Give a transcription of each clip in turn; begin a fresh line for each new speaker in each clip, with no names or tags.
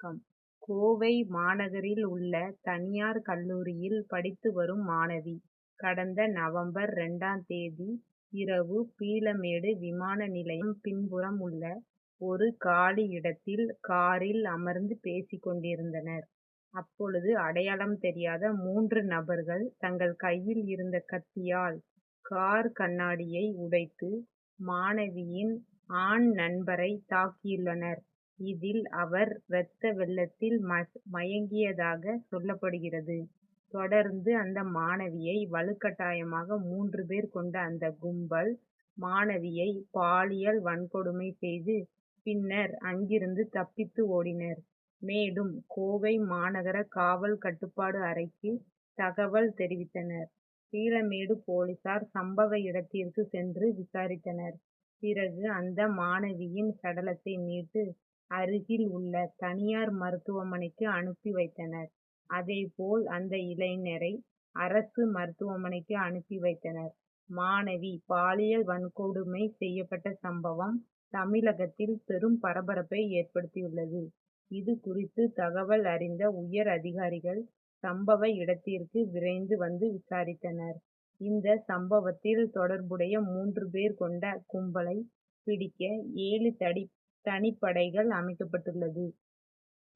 வணக்கம் கோவை மாநகரில் உள்ள தனியார் கல்லூரியில் படித்து வரும் மாணவி கடந்த நவம்பர் இரண்டாம் தேதி இரவு பீளமேடு விமான நிலையம் பின்புறம் உள்ள ஒரு காலி இடத்தில் காரில் அமர்ந்து பேசிக் கொண்டிருந்தனர். அப்பொழுது அடையாளம் தெரியாத மூன்று நபர்கள் தங்கள் கையில் இருந்த கத்தியால் கார் கண்ணாடியை உடைத்து மாணவியின் ஆண் நண்பரை தாக்கியுள்ளனர். இதில் அவர் ரத்த வெள்ளத்தில் மயங்கியதாக சொல்லப்படுகிறது. தொடர்ந்து அந்த மாணவியை வலுக்கட்டாயமாக மூன்று பேர் கொண்ட அந்த கும்பல் மாணவியை பாலியல் வன்கொடுமை செய்து பின்னர் அங்கிருந்து தப்பித்து ஓடினர். மேலும் கோவை மாநகர காவல் கட்டுப்பாடு அறைக்கு தகவல் தெரிவித்தனர். பீளமேடு போலீசார் சம்பவ இடத்திற்கு சென்று விசாரித்தனர். பிறகு அந்த மாணவியின் சடலத்தை மீட்டு அருகில் உள்ள தனியார் மருத்துவமனைக்கு அனுப்பி வைத்தனர். அதேபோல் அந்த இளைஞரை அரசு மருத்துவமனைக்கு அனுப்பி வைத்தனர். மாணவி பாலியல் வன்கொடுமை செய்யப்பட்ட சம்பவம் தமிழகத்தில் பெரும் பரபரப்பை ஏற்படுத்தியுள்ளது. இது குறித்து தகவல் அறிந்த உயர் அதிகாரிகள் சம்பவ இடத்திற்கு விரைந்து வந்து விசாரித்தனர். இந்த சம்பவத்தில் தொடர்புடைய மூன்று பேர் கொண்ட கும்பலை பிடிக்க ஏழு தடி தனிப்படைகள் அமைக்கப்பட்டுள்ளது.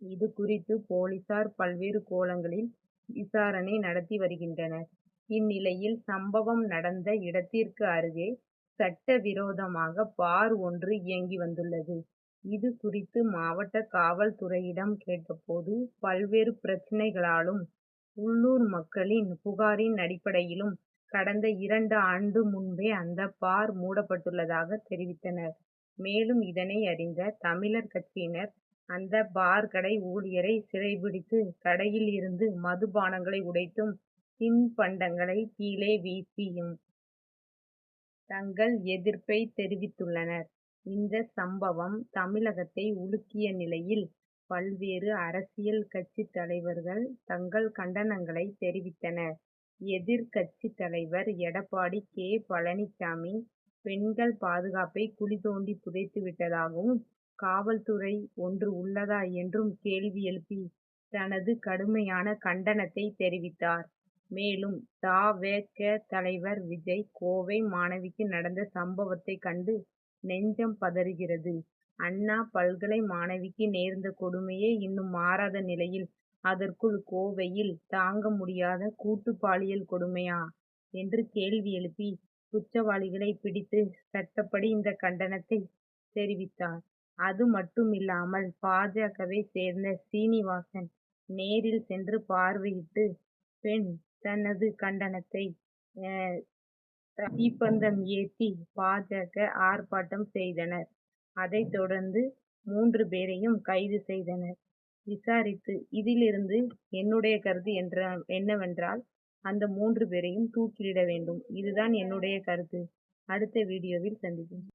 இது குறித்து போலீசார் பல்வேறு கோணங்களில் விசாரணை நடத்தி வருகின்றனர். இந்நிலையில் சம்பவம் நடந்த இடத்திற்கு அருகே சட்டவிரோதமாக பார் ஒன்று இயங்கி வந்துள்ளது. இது குறித்து மாவட்ட காவல்துறையிடம் கேட்டபோது பல்வேறு பிரச்னைகளாலும் உள்ளூர் மக்களின் புகாரின் அடிப்படையிலும் கடந்த இரண்டு ஆண்டு முன்பே அந்த பார் மூடப்பட்டுள்ளதாக தெரிவித்தனர். மேலும் இதனை அறிந்த தமிழர் கட்சியினர் அந்த பார் கடை ஊழியரை சிறைபிடித்து கடையில் இருந்து மதுபானங்களை உடைத்தும் தின்பண்டங்களை கீழே வீசியும் தங்கள் எதிர்ப்பை தெரிவித்துள்ளனர். இந்த சம்பவம் தமிழகத்தை உலுக்கிய நிலையில் பல்வேறு அரசியல் கட்சி தலைவர்கள் தங்கள் கண்டனங்களை தெரிவித்தனர். எதிர்க்கட்சி தலைவர் எடப்பாடி கே. பழனிசாமி பெண்கள் பாதுகாப்பை குழி தோண்டி புதைத்து விட்டதாகவும் காவல்துறை ஒன்று உள்ளதா என்றும் கேள்வி எழுப்பி தனது கடுமையான கண்டனத்தை தெரிவித்தார். மேலும் த. வெ. க. தலைவர் விஜய் கோவை மாணவிக்கு நடந்த சம்பவத்தை கண்டு நெஞ்சம் பதறுகிறது. அண்ணா பல்கலை மாணவிக்கு நேர்ந்த கொடுமையே இன்னும் மாறாத நிலையில் அதற்குள் கோவையில் தாங்க முடியாத கூட்டு பாலியல் கொடுமையா என்று கேள்வி எழுப்பி குற்றவாளிகளை பிடித்து சட்டப்படி இந்த கண்டனத்தை தெரிவித்தார். அதுமட்டுமில்லாமல் பா. ஜ.வை சேர்ந்த சீனிவாசன் நேரில் சென்று பார்வையிட்டு பெண் தனது கண்டனத்தை தீப்பந்தம் ஏற்றி பா. ஜ. ஆர்ப்பாட்டம் செய்தனர். அதைத் தொடர்ந்து மூன்று பேரையும் கைது செய்தனர். விசாரித்து இதிலிருந்து என்னுடைய கருத்து என்ற என்னவென்றால் அந்த மூன்று பேரையும் தூக்கிலிட வேண்டும். இதுதான் என்னுடைய கருத்து. அடுத்த வீடியோவில் சந்திப்போம்.